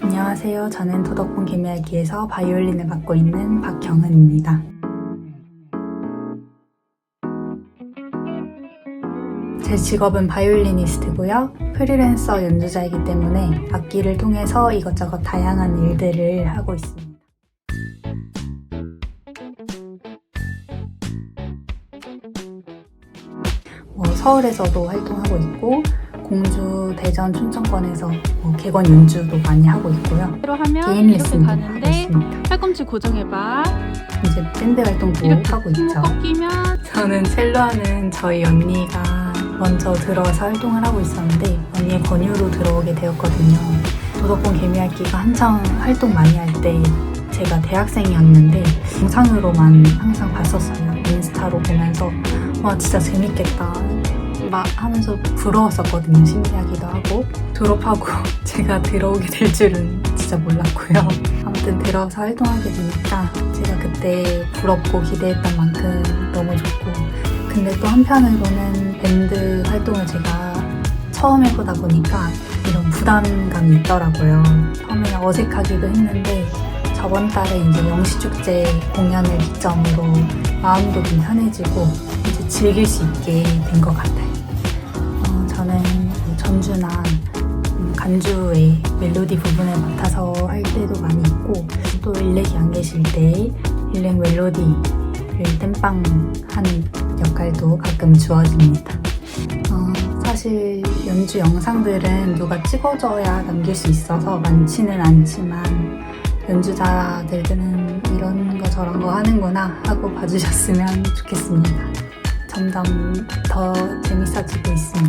안녕하세요. 저는 도덕본 개미알기에서 바이올린을 맡고 있는 박경은입니다. 제 직업은 바이올리니스트고요. 프리랜서 연주자이기 때문에 악기를 통해서 이것저것 다양한 일들을 하고 있습니다. 뭐 서울에서도 활동하고 있고 공주, 대전, 춘천권에서 뭐 객원 연주도 많이 하고 있고요. 로 하면 개인 이렇게 레슨도 하고 가는데 있습니다. 팔꿈치 고정해봐. 이제 밴드 활동도 이렇게 하고 있죠. 꺾이면 저는 첼로 하는 저희 언니가 먼저 들어와서 활동을 하고 있었는데 언니의 권유로 들어오게 되었거든요. 도덕본 개미핥기가 한창 활동 많이 할 때 제가 대학생이었는데 영상으로만 항상 봤었어요. 인스타로 보면서 와 진짜 재밌겠다 막 하면서 부러웠었거든요. 신기하기도 하고 졸업하고 제가 들어오게 될 줄은 진짜 몰랐고요. 아무튼 들어와서 활동하게 되니까 제가 그때 부럽고 기대했던 만큼 너무 좋고 근데 또 한편으로는 밴드 활동을 제가 처음 해보다 보니까 이런 부담감이 있더라고요. 처음에는 어색하기도 했는데 저번 달에 이제 영시축제 공연을 기점으로 마음도 좀 편해지고 이제 즐길 수 있게 된 것 같아요. 어, 저는 뭐 전주나 음, 간주의 멜로디 부분을 맡아서 할 때도 많이 있고 또 일렉이 안 계실 때 일렉 멜로디를 땜빵하는 역할도 가끔 주어집니다. 어, 사실 연주 영상들은 누가 찍어줘야 남길 수 있어서 많지는 않지만 연주자들은 이런 거 저런 거 하는구나 하고 봐주셨으면 좋겠습니다. 점점 더 재밌어지고 있습니다.